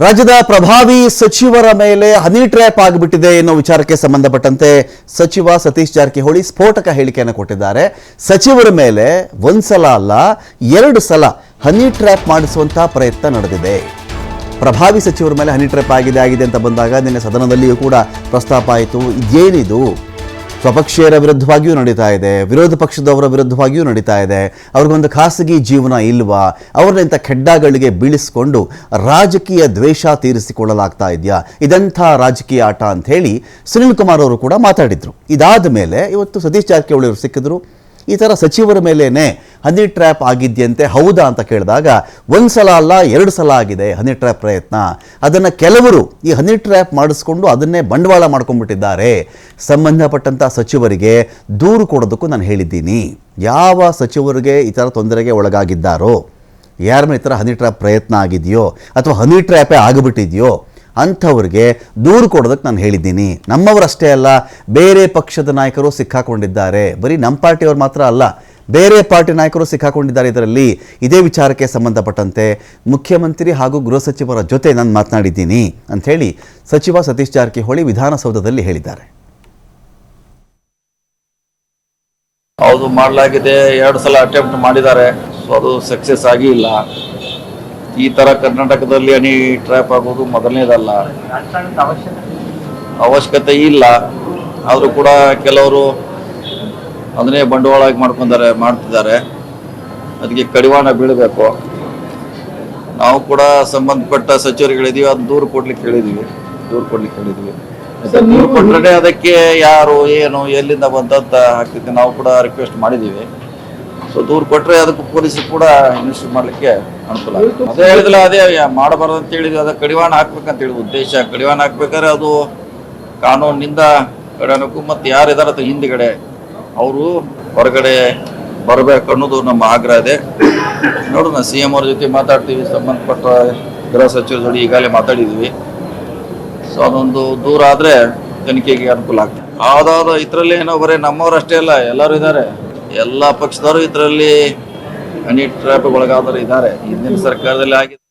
ರಾಜ್ಯದ ಪ್ರಭಾವಿ ಸಚಿವರ ಮೇಲೆ ಹನಿ ಟ್ರ್ಯಾಪ್ ಆಗಿಬಿಟ್ಟಿದೆ ಎನ್ನುವ ವಿಚಾರಕ್ಕೆ ಸಂಬಂಧಪಟ್ಟಂತೆ ಸಚಿವ ಸತೀಶ್ ಜಾರಕಿಹೊಳಿ ಸ್ಫೋಟಕ ಹೇಳಿಕೆಯನ್ನು ಕೊಟ್ಟಿದ್ದಾರೆ. ಸಚಿವರ ಮೇಲೆ ಒಂದ್ಸಲ ಅಲ್ಲ, ಎರಡು ಸಲ ಹನಿ ಟ್ರ್ಯಾಪ್ ಮಾಡಿಸುವಂತಹ ಪ್ರಯತ್ನ ನಡೆದಿದೆ. ಪ್ರಭಾವಿ ಸಚಿವರ ಮೇಲೆ ಹನಿ ಟ್ರ್ಯಾಪ್ ಆಗಿದೆ ಆಗಿದೆ ಅಂತ ಬಂದಾಗ ನಿನ್ನೆ ಸದನದಲ್ಲಿಯೂ ಕೂಡ ಪ್ರಸ್ತಾಪ ಆಯಿತು. ಇದೇನಿದು? ಸ್ವಪಕ್ಷೀಯರ ವಿರುದ್ಧವಾಗಿಯೂ ನಡೀತಾ ಇದೆ, ವಿರೋಧ ಪಕ್ಷದವರ ವಿರುದ್ಧವಾಗಿಯೂ ನಡೀತಾ ಇದೆ. ಅವ್ರಿಗೊಂದು ಖಾಸಗಿ ಜೀವನ ಇಲ್ವಾ? ಅವ್ರನ್ನ ಇಂಥ ಖೆಡ್ಡಾಗಳಿಗೆ ಬೀಳಿಸಿಕೊಂಡು ರಾಜಕೀಯ ದ್ವೇಷ ತೀರಿಸಿಕೊಳ್ಳಲಾಗ್ತಾ ಇದೆಯಾ? ಇದೆಂಥ ರಾಜಕೀಯ ಆಟ ಅಂತ ಹೇಳಿ ಸುನಿಲ್ ಕುಮಾರ್ ಅವರು ಕೂಡ ಮಾತಾಡಿದ್ರು. ಇದಾದ ಮೇಲೆ ಇವತ್ತು ಸತೀಶ್ ಜಾರಕಿಹೊಳಿ ಅವರು ಸಿಕ್ಕಿದ್ರು. ಈ ಥರ ಸಚಿವರ ಮೇಲೇ ಹನಿ ಟ್ರ್ಯಾಪ್ ಆಗಿದ್ಯಂತೆ ಹೌದಾ ಅಂತ ಕೇಳಿದಾಗ ಒಂದು ಸಲ ಅಲ್ಲ, ಎರಡು ಸಲ ಆಗಿದೆ ಹನಿ ಟ್ರ್ಯಾಪ್ ಪ್ರಯತ್ನ. ಅದನ್ನು ಕೆಲವರು ಈ ಹನಿ ಟ್ರ್ಯಾಪ್ ಮಾಡಿಸ್ಕೊಂಡು ಅದನ್ನೇ ಬಂಡವಾಳ ಮಾಡ್ಕೊಂಡ್ಬಿಟ್ಟಿದ್ದಾರೆ. ಸಂಬಂಧಪಟ್ಟಂಥ ಸಚಿವರಿಗೆ ದೂರು ಕೊಡೋದಕ್ಕೂ ನಾನು ಹೇಳಿದ್ದೀನಿ. ಯಾವ ಸಚಿವರಿಗೆ ಈ ಥರ ತೊಂದರೆಗೆ ಒಳಗಾಗಿದ್ದಾರೋ ಯಾರ ಮೇಲೆ ಈ ಥರ ಹನಿ ಟ್ರ್ಯಾಪ್ ಪ್ರಯತ್ನ ಆಗಿದೆಯೋ ಅಥವಾ ಹನಿ ಟ್ರ್ಯಾಪೇ ಆಗಿಬಿಟ್ಟಿದೆಯೋ ಅಂಥವ್ರಿಗೆ ದೂರು ಕೊಡೋದಕ್ಕೆ ನಾನು ಹೇಳಿದ್ದೀನಿ. ನಮ್ಮವರಷ್ಟೇ ಅಲ್ಲ, ಬೇರೆ ಪಕ್ಷದ ನಾಯಕರು ಸಿಕ್ಕಾಕೊಂಡಿದ್ದಾರೆ. ಬರೀ ನಮ್ಮ ಪಾರ್ಟಿಯವ್ರು ಮಾತ್ರ ಅಲ್ಲ, ಬೇರೆ ಪಾರ್ಟಿ ನಾಯಕರು ಸಿಕ್ಕಾಕೊಂಡಿದ್ದಾರೆ ಇದರಲ್ಲಿ. ಇದೇ ವಿಚಾರಕ್ಕೆ ಸಂಬಂಧಪಟ್ಟಂತೆ ಮುಖ್ಯಮಂತ್ರಿ ಹಾಗೂ ಗೃಹ ಸಚಿವರ ಜೊತೆ ನಾನು ಮಾತನಾಡಿದ್ದೀನಿ ಅಂಥೇಳಿ ಸಚಿವ ಸತೀಶ್ ಜಾರಕಿಹೊಳಿ ವಿಧಾನಸೌಧದಲ್ಲಿ ಹೇಳಿದ್ದಾರೆ. ಹೌದು, ಮಾಡಲಾಗಿದೆ. ಎರಡು ಸಲ ಅಟೆಂಪ್ಟ್ ಮಾಡಿದ್ದಾರೆ. ಅದು ಸಕ್ಸಸ್ ಆಗಿ ಇಲ್ಲ ಈ ತರ ಕರ್ನಾಟಕದಲ್ಲಿ ಹನಿ ಟ್ರ್ಯಾಪ್ ಆಗೋದು ಮೊದಲನೇದಲ್ಲ. ಅವಶ್ಯಕತೆ ಇಲ್ಲ. ಆದರೂ ಕೂಡ ಕೆಲವರು ಅದನ್ನೇ ಬಂಡವಾಳಾಗಿ ಮಾಡ್ಕೊಂಡಾರೆ ಮಾಡ್ತಿದ್ದಾರೆ. ಅದಕ್ಕೆ ಕಡಿವಾಣ ಬೀಳಬೇಕು. ನಾವು ಕೂಡ ಸಂಬಂಧಪಟ್ಟ ಸಚಿವರುಗಳಿದೀವಿ ಅದನ್ನ ದೂರು ಕೊಡ್ಲಿಕ್ಕೆ ಹೇಳಿದೀವಿ. ದೂರು ಕೊಡ್ಲಿಕ್ಕೆ ಹೇಳಿದ್ವಿ. ದೂರು ಕೊಟ್ಟರೆ ಅದಕ್ಕೆ ಯಾರು ಏನು ಎಲ್ಲಿಂದ ಬಂದಂತ ಆಗ್ತೈತೆ ನಾವು ಕೂಡ ರಿಕ್ವೆಸ್ಟ್ ಮಾಡಿದೀವಿ. ಸೊ ದೂರು ಕೊಟ್ಟರೆ ಅದಕ್ಕೆ ಪೊಲೀಸ್ ಕೂಡ ಇನ್ವೆಸ್ಟ್ ಮಾಡಲಿಕ್ಕೆ ಅನುಕೂಲ. ಅದೇ ಹೇಳಿದ್ರೆ ಅದೇ ಮಾಡಬಾರದು ಅಂತ ಹೇಳಿದ್ವಿ ಅದ ಕಡಿವಾಣ ಹಾಕ್ಬೇಕಂತ ಹೇಳಿ ಉದ್ದೇಶ. ಕಡಿವಾಣ ಹಾಕ್ಬೇಕಾದ್ರೆ ಅದು ಕಾನೂನಿನಿಂದ ಕಡಿವಾಣಕ್ಕೂ ಮತ್ತೆ ಯಾರಿದಾರ ಅದು ಹಿಂದ್ಗಡೆ. ಅವರು ಹೊರಗಡೆ ಬರಬೇಕು ಅನ್ನೋದು ನಮ್ಮ ಆಗ್ರಹ ಇದೆ. ನೋಡೋಣ ಸಿ ಎಂ ಅವ್ರ ಜೊತೆ ಮಾತಾಡ್ತೀವಿ. ಸಂಬಂಧಪಟ್ಟ ಗೃಹ ಸಚಿವರ ಜೊತೆ ಈಗಾಗಲೇ ಮಾತಾಡಿದೀವಿ. ಸೊ ಅದೊಂದು ದೂರ ಆದ್ರೆ ತನಿಖೆಗೆ ಅನುಕೂಲ ಆಗ್ತದೆ. ಆದ ಇದ್ರಲ್ಲಿ ಏನೋ ಬರೀ ನಮ್ಮವ್ರು ಅಲ್ಲ, ಎಲ್ಲರೂ ಇದ್ದಾರೆ ಎಲ್ಲಾ ಪಕ್ಷದವರು ಇದರಲ್ಲಿ ಹನಿ ಟ್ರ್ಯಾಪ್ ಒಳಗಾದವರು ಇದ್ದಾರೆ. ಹಿಂದಿನ ಸರ್ಕಾರದಲ್ಲಿ ಆಗಿದೆ